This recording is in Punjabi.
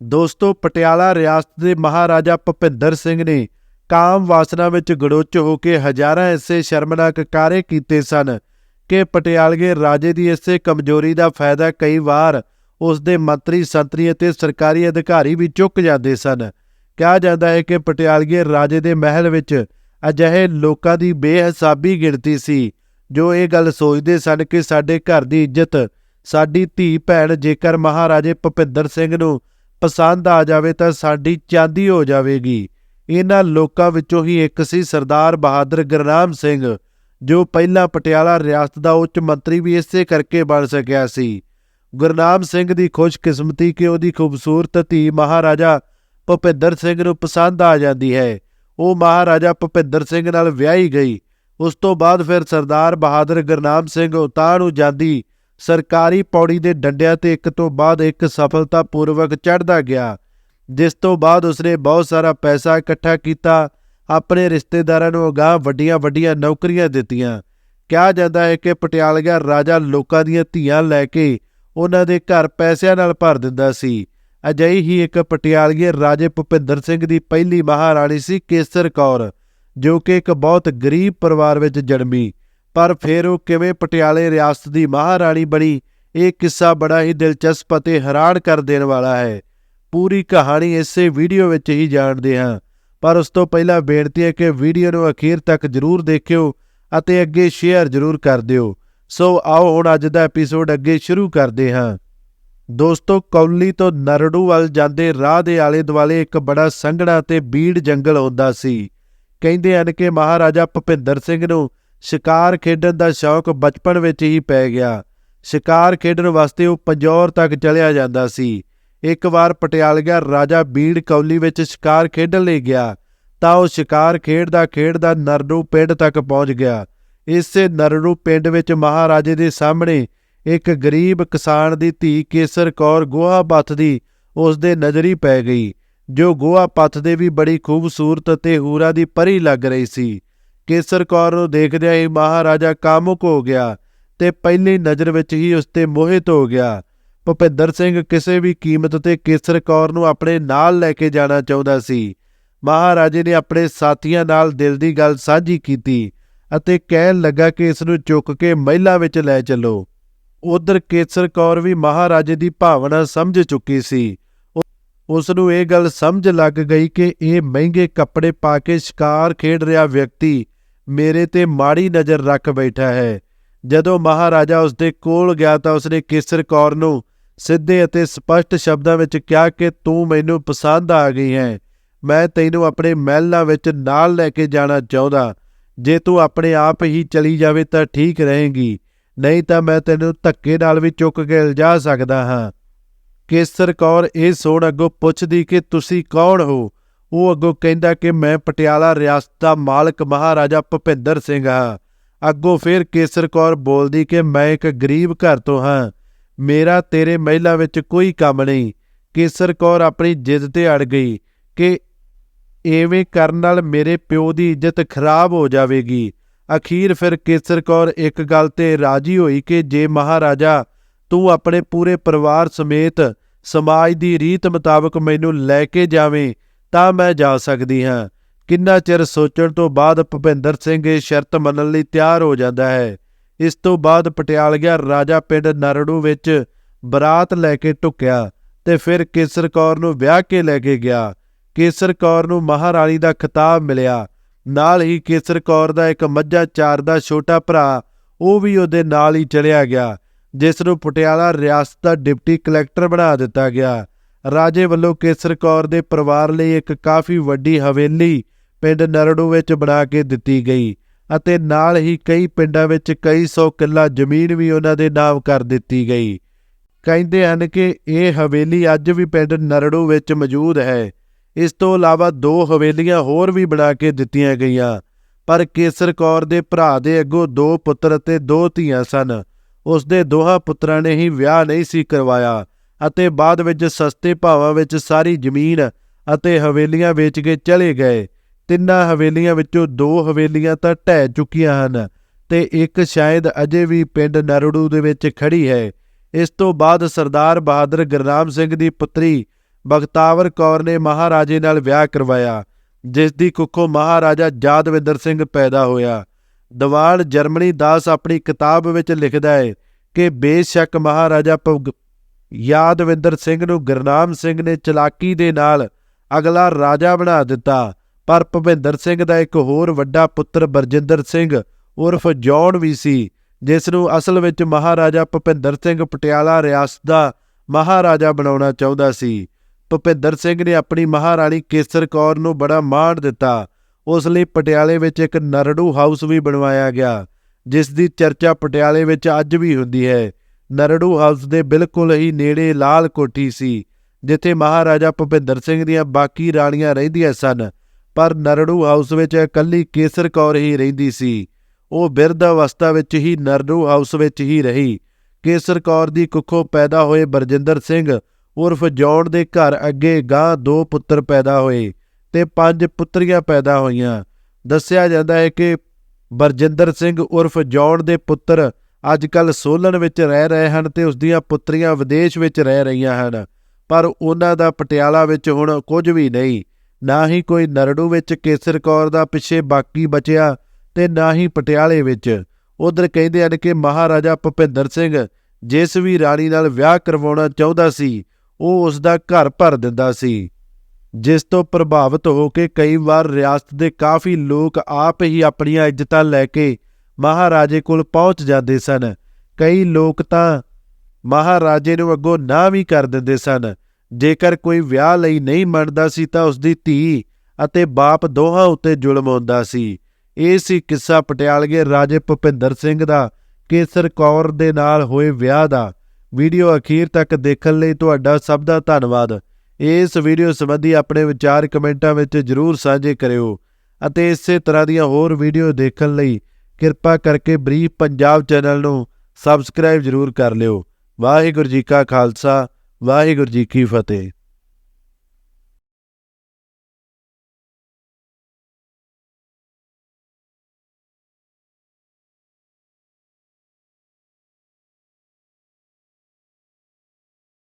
ਦੋਸਤੋ, ਪਟਿਆਲਾ ਰਿਆਸਤ ਦੇ ਮਹਾਰਾਜਾ ਭੁਪਿੰਦਰ ਸਿੰਘ ਨੇ ਕਾਮ ਵਾਸਨਾ ਵਿੱਚ ਗੜੋਚ ਹੋ ਕੇ ਹਜ਼ਾਰਾਂ ਐਸੇ ਸ਼ਰਮਨਾਕ ਕਾਰੇ ਕੀਤੇ ਸਨ ਕਿ ਪਟਿਆਲਗੇ ਰਾਜੇ ਦੀ ਇਸੇ ਕਮਜ਼ੋਰੀ ਦਾ ਫਾਇਦਾ ਕਈ ਵਾਰ ਉਸ ਦੇ ਮੰਤਰੀ, ਸੰਤਰੀ ਅਤੇ ਸਰਕਾਰੀ ਅਧਿਕਾਰੀ ਵੀ ਚੁੱਕ ਜਾਂਦੇ ਸਨ। ਕਿਹਾ ਜਾਂਦਾ ਹੈ ਕਿ ਪਟਿਆਲਗੇ ਰਾਜੇ ਦੇ ਮਹਿਲ ਵਿੱਚ ਅਜਿਹੇ ਲੋਕਾਂ ਦੀ ਬੇਹਿਸਾਬੀ ਗਿਣਤੀ ਸੀ, ਜੋ ਇਹ ਗੱਲ ਸੋਚਦੇ ਸਨ ਕਿ ਸਾਡੇ ਘਰ ਦੀ ਇੱਜ਼ਤ, ਸਾਡੀ ਧੀ ਭੈਣ ਜੇਕਰ ਮਹਾਰਾਜੇ ਭੁਪਿੰਦਰ ਸਿੰਘ ਨੂੰ ਪਸੰਦ ਆ ਜਾਵੇ ਤਾਂ ਸਾਡੀ ਚਾਂਦੀ ਹੋ ਜਾਵੇਗੀ। ਇਹਨਾਂ ਲੋਕਾਂ ਵਿੱਚੋਂ ਹੀ ਇੱਕ ਸੀ ਸਰਦਾਰ ਬਹਾਦਰ ਗੁਰਨਾਮ ਸਿੰਘ, ਜੋ ਪਹਿਲਾਂ ਪਟਿਆਲਾ ਰਿਆਸਤ ਦਾ ਉੱਚ ਮੰਤਰੀ ਵੀ ਇਸੇ ਕਰਕੇ ਬਣ ਸਕਿਆ ਸੀ। ਗੁਰਨਾਮ ਸਿੰਘ ਦੀ ਖੁਸ਼ਕਿਸਮਤੀ ਕਿ ਉਹਦੀ ਖੂਬਸੂਰਤ ਧੀ ਮਹਾਰਾਜਾ ਭੁਪਿੰਦਰ ਸਿੰਘ ਨੂੰ ਪਸੰਦ ਆ ਜਾਂਦੀ ਹੈ। ਉਹ ਮਹਾਰਾਜਾ ਭੁਪਿੰਦਰ ਸਿੰਘ ਨਾਲ ਵਿਆਹੀ ਗਈ। ਉਸ ਤੋਂ ਬਾਅਦ ਫਿਰ ਸਰਦਾਰ ਬਹਾਦਰ ਗੁਰਨਾਮ ਸਿੰਘ ਉਤਾਂ ਨੂੰ ਜਾਂਦੀ ਸਰਕਾਰੀ ਪੌੜੀ ਦੇ ਡੰਡਿਆਂ ਤੇ ਇੱਕ ਤੋਂ ਬਾਅਦ ਇੱਕ ਸਫਲਤਾਪੂਰਵਕ ਚੜ੍ਹਦਾ ਗਿਆ, ਜਿਸ ਤੋਂ ਬਾਅਦ ਉਸਨੇ ਬਹੁਤ ਸਾਰਾ ਪੈਸਾ ਇਕੱਠਾ ਕੀਤਾ, ਆਪਣੇ ਰਿਸ਼ਤੇਦਾਰਾਂ ਨੂੰ ਅਗਾਂਹ ਵੱਡੀਆਂ ਵੱਡੀਆਂ ਨੌਕਰੀਆਂ ਦਿੱਤੀਆਂ। ਕਿਹਾ ਜਾਂਦਾ ਹੈ ਕਿ ਪਟਿਆਲਗਾ ਰਾਜਾ ਲੋਕਾਂ ਦੀਆਂ ਧੀਆਂ ਲੈ ਕੇ ਉਹਨਾਂ ਦੇ ਘਰ ਪੈਸਿਆਂ ਨਾਲ ਭਰ ਦਿੰਦਾ ਸੀ। ਅਜਿਹੀ ਹੀ ਇੱਕ ਪਟਿਆਲੀਏ ਰਾਜੇ ਭੁਪਿੰਦਰ ਸਿੰਘ ਦੀ ਪਹਿਲੀ ਮਹਾਰਾਣੀ ਸੀ ਕੇਸਰ ਕੌਰ, ਜੋ ਕਿ ਇੱਕ ਬਹੁਤ ਗਰੀਬ ਪਰਿਵਾਰ ਵਿੱਚ ਜਨਮੀ। ਪਰ ਫਿਰ ਉਹ ਕਿਵੇਂ ਪਟਿਆਲੇ ਰਿਆਸਤ ਦੀ ਮਹਾਰਾਣੀ ਬਣੀ, ਇਹ ਕਿੱਸਾ ਬੜਾ ਹੀ ਦਿਲਚਸਪ ਅਤੇ ਹੈਰਾਨ ਕਰ ਦੇਣ ਵਾਲਾ ਹੈ। ਪੂਰੀ ਕਹਾਣੀ ਇਸੇ ਵੀਡੀਓ ਵਿੱਚ ਹੀ ਜਾਣਦੇ ਹਾਂ। ਪਰ ਉਸ ਤੋਂ ਪਹਿਲਾਂ ਬੇਨਤੀ ਹੈ ਕਿ ਵੀਡੀਓ ਨੂੰ ਅਖੀਰ ਤੱਕ ਜ਼ਰੂਰ ਦੇਖਿਓ ਅਤੇ ਅੱਗੇ ਸ਼ੇਅਰ ਜ਼ਰੂਰ ਕਰ ਦਿਓ। ਸੋ ਆਓ ਹੁਣ ਅੱਜ ਦਾ ਐਪੀਸੋਡ ਅੱਗੇ ਸ਼ੁਰੂ ਕਰਦੇ ਹਾਂ। ਦੋਸਤੋ, ਕੌਲੀ ਤੋਂ ਨਰੜੂ ਵੱਲ ਜਾਂਦੇ ਰਾਹ ਦੇ ਆਲੇ ਦੁਆਲੇ ਇੱਕ ਬੜਾ ਸੰਘਣਾ ਤੇ ਬੀੜ ਜੰਗਲ ਹੁੰਦਾ ਸੀ। ਕਹਿੰਦੇ ਹਨ ਕਿ ਮਹਾਰਾਜਾ ਭੁਪਿੰਦਰ ਸਿੰਘ ਨੂੰ ਸ਼ਿਕਾਰ ਖੇਡਣ ਦਾ ਸ਼ੌਕ ਬਚਪਨ ਵਿੱਚ ਹੀ ਪੈ ਗਿਆ। ਸ਼ਿਕਾਰ ਖੇਡਣ ਵਾਸਤੇ ਉਹ ਪੰਜੌਰ ਤੱਕ ਚਲਿਆ ਜਾਂਦਾ ਸੀ। ਇੱਕ ਵਾਰ ਪਟਿਆਲਗਾ ਰਾਜਾ ਬੀੜ ਕੌਲੀ ਵਿੱਚ ਸ਼ਿਕਾਰ ਖੇਡਣ ਲਈ ਗਿਆ, ਤਾਂ ਉਹ ਸ਼ਿਕਾਰ ਖੇਡਦਾ ਖੇਡਦਾ ਨਰਨੂ ਪਿੰਡ ਤੱਕ ਪਹੁੰਚ ਗਿਆ। ਇਸੇ ਨਰਨੂ ਪਿੰਡ ਵਿੱਚ ਮਹਾਰਾਜੇ ਦੇ ਸਾਹਮਣੇ ਇੱਕ ਗਰੀਬ ਕਿਸਾਨ ਦੀ ਧੀ ਕੇਸਰ ਕੌਰ ਗੋਹਾ ਪੱਥਦੀ ਉਸ ਦੇ ਨਜ਼ਰੀ ਪੈ ਗਈ, ਜੋ ਗੋਹਾ ਪੱਥ ਦੇ ਵੀ ਬੜੀ ਖੂਬਸੂਰਤ ਤੇ ਹੂਰਾ ਦੀ ਪਰੀ ਲੱਗ ਰਹੀ ਸੀ। ਕੇਸਰ ਕੌਰ ਨੂੰ ਦੇਖਦਿਆਂ ਹੀ ਮਹਾਰਾਜਾ ਕਾਮੁਕ ਹੋ ਗਿਆ ਤੇ ਪਹਿਲੀ ਨਜ਼ਰ ਵਿੱਚ ਹੀ ਉਸ ਤੇ ਮੋਹਿਤ ਹੋ ਗਿਆ। ਭੁਪਿੰਦਰ ਸਿੰਘ ਕਿਸੇ ਵੀ ਕੀਮਤ ਤੇ ਕੇਸਰ ਕੌਰ ਨੂੰ ਆਪਣੇ ਨਾਲ ਲੈ ਕੇ ਜਾਣਾ ਚਾਹੁੰਦਾ ਸੀ। ਮਹਾਰਾਜੇ ਨੇ ਆਪਣੇ ਸਾਥੀਆਂ ਨਾਲ ਦਿਲ ਦੀ ਗੱਲ ਸਾਂਝੀ ਕੀਤੀ ਅਤੇ ਕਹਿਣ ਲੱਗਾ ਕਿ ਇਸ ਨੂੰ ਚੁੱਕ ਕੇ ਮਹਿਲਾ ਵਿੱਚ ਲੈ ਚੱਲੋ। ਉਧਰ ਕੇਸਰ ਕੌਰ ਵੀ ਮਹਾਰਾਜੇ ਦੀ ਭਾਵਨਾ ਸਮਝ ਚੁੱਕੀ ਸੀ। ਉਸ ਨੂੰ ਇਹ ਗੱਲ ਸਮਝ ਲੱਗ ਗਈ ਕਿ ਇਹ ਮਹਿੰਗੇ ਕੱਪੜੇ ਪਾ ਕੇ ਸ਼ਿਕਾਰ ਖੇਡ ਰਿਹਾ ਵਿਅਕਤੀ ਮੇਰੇ ਤੇ ਮਾੜੀ ਨਜ਼ਰ ਰੱਖ ਬੈਠਾ ਹੈ। ਜਦੋਂ ਮਹਾਰਾਜਾ ਉਸ ਦੇ ਕੋਲ ਗਿਆ ਤਾਂ ਉਸਨੇ ਕੇਸਰ ਕੌਰ ਨੂੰ ਸਿੱਧੇ ਅਤੇ ਸਪਸ਼ਟ ਸ਼ਬਦਾਂ ਵਿੱਚ ਕਿਹਾ ਕਿ ਤੂੰ ਮੈਨੂੰ ਪਸੰਦ ਆ ਗਈ ਹੈ। ਮੈਂ ਤੈਨੂੰ ਆਪਣੇ ਮਹਿਲਾਂ ਵਿੱਚ ਨਾਲ ਲੈ ਕੇ ਜਾਣਾ ਚਾਹੁੰਦਾ। ਜੇ ਤੂੰ ਆਪਣੇ ਆਪ ਹੀ ਚਲੀ ਜਾਵੇ ਤਾਂ ਠੀਕ ਰਹੇਗੀ। ਨਹੀਂ ਤਾਂ ਮੈਂ ਤੈਨੂੰ ਧੱਕੇ ਨਾਲ ਵੀ ਚੁੱਕ ਕੇ ਲਿਜਾ ਸਕਦਾ ਹਾਂ। ਕੇਸਰ ਕੌਰ ਇਹ ਸੋਣ ਅੱਗੋਂ ਪੁੱਛਦੀ ਕਿ ਤੁਸੀਂ ਕੌਣ ਹੋ? ਉਹ ਅੱਗੋਂ ਕਹਿੰਦਾ ਕਿ ਮੈਂ ਪਟਿਆਲਾ ਰਿਆਸਤ ਦਾ ਮਾਲਕ ਮਹਾਰਾਜਾ ਭੁਪਿੰਦਰ ਸਿੰਘ ਹਾਂ। ਅੱਗੋਂ ਫਿਰ ਕੇਸਰ ਕੌਰ ਬੋਲਦੀ ਕਿ ਮੈਂ ਇੱਕ ਗਰੀਬ ਘਰ ਤੋਂ ਹਾਂ। ਮੇਰਾ ਤੇਰੇ ਮਹਿਲਾ ਵਿੱਚ ਕੋਈ ਕੰਮ ਨਹੀਂ। ਕੇਸਰ ਕੌਰ ਆਪਣੀ ਜਿੱਦ ਤੇ ਅੜ ਗਈ ਕਿ ਐਵੇਂ ਕਰਨ ਨਾਲ ਮੇਰੇ ਪਿਓ ਦੀ ਇੱਜ਼ਤ ਖਰਾਬ ਹੋ ਜਾਵੇਗੀ। ਅਖੀਰ ਫਿਰ ਕੇਸਰ ਕੌਰ ਇੱਕ ਗੱਲ ਤੇ ਰਾਜੀ ਹੋਈ ਕਿ ਜੇ ਮਹਾਰਾਜਾ, ਤੂੰ ਆਪਣੇ ਪੂਰੇ ਪਰਿਵਾਰ ਸਮੇਤ ਸਮਾਜ ਦੀ ਰੀਤ ਮੁਤਾਬਕ ਮੈਨੂੰ ਲੈ ਕੇ ਜਾਵੇਂ ਤਾਂ ਮੈਂ ਜਾ ਸਕਦੀ ਹਾਂ। ਕਿੰਨਾ ਚਿਰ ਸੋਚਣ ਤੋਂ ਬਾਅਦ ਭੁਪਿੰਦਰ ਸਿੰਘ ਇਹ ਸ਼ਰਤ ਮੰਨਣ ਲਈ ਤਿਆਰ ਹੋ ਜਾਂਦਾ ਹੈ। ਇਸ ਤੋਂ ਬਾਅਦ ਪਟਿਆਲਗਾ ਰਾਜਾ ਪਿੰਡ ਨਰੜੂ ਵਿੱਚ ਬਰਾਤ ਲੈ ਕੇ ਟੁਕਿਆ ਤੇ ਫਿਰ ਕੇਸਰ ਕੌਰ ਨੂੰ ਵਿਆਹ ਕੇ ਲੈ ਕੇ ਗਿਆ। ਕੇਸਰ ਕੌਰ ਨੂੰ ਮਹਾਰਾਣੀ ਦਾ ਖਿਤਾਬ ਮਿਲਿਆ। ਨਾਲ ਹੀ ਕੇਸਰ ਕੌਰ ਦਾ ਇੱਕ ਮੱਝਾ ਚਾਰ ਦਾ ਛੋਟਾ ਭਰਾ, ਉਹ ਵੀ ਉਹਦੇ ਨਾਲ ਹੀ ਚਲਿਆ ਗਿਆ, ਜਿਸ ਨੂੰ ਪਟਿਆਲਾ ਰਿਆਸਤ ਦਾ ਡਿਪਟੀ ਕਲੈਕਟਰ ਬਣਾ ਦਿੱਤਾ ਗਿਆ। ਰਾਜੇ ਵੱਲੋਂ ਕੇਸਰ ਕੌਰ ਦੇ ਪਰਿਵਾਰ ਲਈ ਇੱਕ ਕਾਫੀ ਵੱਡੀ ਹਵੇਲੀ ਪਿੰਡ ਨਰੜੂ ਵਿੱਚ ਬਣਾ ਕੇ ਦਿੱਤੀ ਗਈ ਅਤੇ ਨਾਲ ਹੀ ਕਈ ਪਿੰਡਾਂ ਵਿੱਚ ਕਈ ਸੌ ਕਿੱਲਾ ਜ਼ਮੀਨ ਵੀ ਉਹਨਾਂ ਦੇ ਨਾਮ ਕਰ ਦਿੱਤੀ ਗਈ। ਕਹਿੰਦੇ ਹਨ ਕਿ ਇਹ ਹਵੇਲੀ ਅੱਜ ਵੀ ਪਿੰਡ ਨਰੜੂ ਵਿੱਚ ਮੌਜੂਦ ਹੈ। ਇਸ ਤੋਂ ਇਲਾਵਾ ਦੋ ਹਵੇਲੀਆਂ ਹੋਰ ਵੀ ਬਣਾ ਕੇ ਦਿੱਤੀਆਂ ਗਈਆਂ, ਪਰ ਕੇਸਰ ਕੌਰ ਦੇ ਭਰਾ ਦੇ ਅੱਗੋਂ ਦੋ ਪੁੱਤਰ ਅਤੇ ਦੋ ਧੀਆਂ ਸਨ। ਉਸ ਦੇ ਦੋਹਾਂ ਪੁੱਤਰਾਂ ਨੇ ਹੀ ਵਿਆਹ ਨਹੀਂ ਸੀ ਕਰਵਾਇਆ। ਅਤੇ ਬਾਅਦ ਵਿੱਚ ਸਸਤੇ ਭਾਵਾਂ ਵਿੱਚ ਸਾਰੀ ਜ਼ਮੀਨ ਅਤੇ ਹਵੇਲੀਆਂ ਵੇਚ ਕੇ ਚਲੇ ਗਏ। ਤਿੰਨਾਂ ਹਵੇਲੀਆਂ ਵਿੱਚੋਂ ਦੋ ਹਵੇਲੀਆਂ ਤਾਂ ਢਹਿ ਚੁੱਕੀਆਂ ਹਨ ਤੇ ਇੱਕ ਸ਼ਾਇਦ ਅਜੇ ਵੀ ਪਿੰਡ ਨਰੜੂ ਦੇ ਵਿੱਚ ਖੜੀ ਹੈ। ਇਸ ਤੋਂ ਬਾਅਦ ਸਰਦਾਰ ਬਹਾਦਰ ਗੁਰਨਾਮ ਸਿੰਘ ਦੀ ਪੁੱਤਰੀ ਬਖਤਾਵਰ ਕੌਰ ਨੇ ਮਹਾਰਾਜੇ ਨਾਲ ਵਿਆਹ ਕਰਵਾਇਆ, ਜਿਸ ਦੀ ਕੁੱਖੋਂ ਮਹਾਰਾਜਾ ਜਾਦਵਿੰਦਰ ਸਿੰਘ ਪੈਦਾ ਹੋਇਆ। ਦੀਵਾਨ ਜਰਮਨੀ ਦਾਸ ਆਪਣੀ ਕਿਤਾਬ ਵਿੱਚ ਲਿਖਦਾ ਹੈ ਕਿ ਬੇਸ਼ੱਕ ਮਹਾਰਾਜਾ ਭਗ- ਯਾਦਵਿੰਦਰ ਸਿੰਘ ਨੂੰ ਗੁਰਨਾਮ ਸਿੰਘ ਨੇ ਚਲਾਕੀ ਦੇ ਨਾਲ ਅਗਲਾ ਰਾਜਾ ਬਣਾ ਦਿੱਤਾ। ਪਰ ਭੁਪਿੰਦਰ ਸਿੰਘ ਦਾ ਇੱਕ ਹੋਰ ਵੱਡਾ ਪੁੱਤਰ ਬਰਜਿੰਦਰ ਸਿੰਘ ਉਰਫ ਜੌਨ ਵੀ ਸੀ, ਜਿਸ ਨੂੰ ਅਸਲ ਵਿੱਚ ਮਹਾਰਾਜਾ ਭੁਪਿੰਦਰ ਸਿੰਘ ਪਟਿਆਲਾ ਰਿਆਸਤ ਦਾ ਮਹਾਰਾਜਾ ਬਣਾਉਣਾ ਚਾਹੁੰਦਾ ਸੀ। ਭੁਪਿੰਦਰ ਸਿੰਘ ਨੇ ਆਪਣੀ ਮਹਾਰਾਣੀ ਕੇਸਰ ਕੌਰ ਨੂੰ ਬੜਾ ਮਾਣ ਦਿੱਤਾ। ਉਸ ਲਈ ਪਟਿਆਲੇ ਵਿੱਚ ਇੱਕ ਨਰੜੂ ਹਾਊਸ ਵੀ ਬਣਵਾਇਆ ਗਿਆ, ਜਿਸ ਦੀ ਚਰਚਾ ਪਟਿਆਲੇ ਵਿੱਚ ਅੱਜ ਵੀ ਹੁੰਦੀ ਹੈ। ਨਰੜੂ ਹਾਊਸ ਦੇ ਬਿਲਕੁਲ ਹੀ ਨੇੜੇ ਲਾਲ ਕੋਠੀ ਸੀ, ਜਿੱਥੇ ਮਹਾਰਾਜਾ ਭੁਪਿੰਦਰ ਸਿੰਘ ਦੀਆਂ ਬਾਕੀ ਰਾਣੀਆਂ ਰਹਿੰਦੀਆਂ ਸਨ, ਪਰ ਨਰੜੂ ਹਾਊਸ ਵਿੱਚ ਇਕੱਲੀ ਕੇਸਰ ਕੌਰ ਹੀ ਰਹਿੰਦੀ ਸੀ। ਉਹ ਬਿਰਧ ਅਵਸਥਾ ਵਿੱਚ ਹੀ ਨਰੜੂ ਹਾਊਸ ਵਿੱਚ ਹੀ ਰਹੀ। ਕੇਸਰ ਕੌਰ ਦੀ ਕੁੱਖੋਂ ਪੈਦਾ ਹੋਏ ਬਰਜਿੰਦਰ ਸਿੰਘ ਉਰਫ ਜੌਨ ਦੇ ਘਰ ਅੱਗੇ ਗਾਂ ਦੋ ਪੁੱਤਰ ਪੈਦਾ ਹੋਏ ਤੇ ਪੰਜ ਪੁੱਤਰੀਆਂ ਪੈਦਾ ਹੋਈਆਂ। ਦੱਸਿਆ ਜਾਂਦਾ ਹੈ ਕਿ ਬਰਜਿੰਦਰ ਸਿੰਘ ਉਰਫ ਜੌਨ ਦੇ ਪੁੱਤਰ ਅੱਜ ਕੱਲ ਸੋਲਨ ਵਿੱਚ ਰਹਿ ਰਹੇ ਹਨ ਤੇ ਉਸ ਦੀਆਂ ਪੁੱਤਰੀਆਂ ਵਿਦੇਸ਼ ਵਿੱਚ ਰਹਿ ਰਹੀਆਂ ਹਨ। ਪਰ ਉਹਨਾਂ ਦਾ ਪਟਿਆਲਾ ਵਿੱਚ ਹੁਣ ਕੁਝ ਵੀ ਨਹੀਂ। ਨਾ ਹੀ ਕੋਈ ਨਰੜੂ ਵਿੱਚ ਕੇਸਰ ਕੌਰ ਦਾ ਪਿੱਛੇ ਬਾਕੀ ਬਚਿਆ ਤੇ ਨਾ ਹੀ ਪਟਿਆਲੇ ਵਿੱਚ। ਉਧਰ ਕਹਿੰਦੇ ਹਨ ਕਿ ਮਹਾਰਾਜਾ ਭੁਪਿੰਦਰ ਸਿੰਘ ਜਿਸ ਵੀ ਰਾਣੀ ਨਾਲ ਵਿਆਹ ਕਰਵਾਉਣਾ ਚਾਹੁੰਦਾ ਸੀ, ਉਹ ਉਸ ਦਾ ਘਰ ਭਰ ਦਿੰਦਾ ਸੀ। ਜਿਸ ਤੋਂ ਪ੍ਰਭਾਵਿਤ ਹੋ ਕੇ ਕਈ ਵਾਰ ਰਿਆਸਤ ਦੇ ਕਾਫੀ ਲੋਕ ਆਪ ਹੀ ਆਪਣੀਆਂ ਇੱਜ਼ਤਾਂ ਲੈ ਕੇ ਮਹਾਰਾਜੇ ਕੋਲ ਪਹੁੰਚ ਜਾਂਦੇ ਸਨ। ਕਈ ਲੋਕ ਤਾਂ ਮਹਾਰਾਜੇ ਨੂੰ ਅੱਗੋਂ ਨਾ ਵੀ ਕਰ ਦਿੰਦੇ ਸਨ। ਜੇਕਰ ਕੋਈ ਵਿਆਹ ਲਈ ਨਹੀਂ ਮੰਨਦਾ ਸੀ ਤਾਂ ਉਸ ਦੀ ਧੀ ਅਤੇ ਬਾਪ ਦੋਹਾਂ ਉੱਤੇ ਜ਼ੁਲਮ ਹੁੰਦਾ ਸੀ। ਇਹ ਸੀ ਕਿੱਸਾ ਪਟਿਆਲਗੇ ਰਾਜੇ ਭੁਪਿੰਦਰ ਸਿੰਘ ਦਾ, ਕੇਸਰ ਕੌਰ ਦੇ ਨਾਲ ਹੋਏ ਵਿਆਹ ਦਾ। ਵੀਡੀਓ ਅਖੀਰ ਤੱਕ ਦੇਖਣ ਲਈ ਤੁਹਾਡਾ ਸਭ ਦਾ ਧੰਨਵਾਦ। ਇਸ ਵੀਡੀਓ ਸੰਬੰਧੀ ਆਪਣੇ ਵਿਚਾਰ ਕਮੈਂਟਾਂ ਵਿੱਚ ਜਰੂਰ ਸਾਂਝੇ ਕਰਿਓ ਅਤੇ ਇਸੇ ਤਰ੍ਹਾਂ ਦੀਆਂ ਹੋਰ ਵੀਡੀਓ ਦੇਖਣ ਲਈ ਕਿਰਪਾ ਕਰਕੇ ਬਰੀਫ ਪੰਜਾਬ ਚੈਨਲ ਨੂੰ ਸਬਸਕ੍ਰਾਈਬ ਜਰੂਰ ਕਰ ਲਿਓ। ਵਾਹਿਗੁਰੂ ਜੀ ਕਾ ਖਾਲਸਾ, ਵਾਹਿਗੁਰੂ ਜੀ ਕੀ ਫਤਿਹ।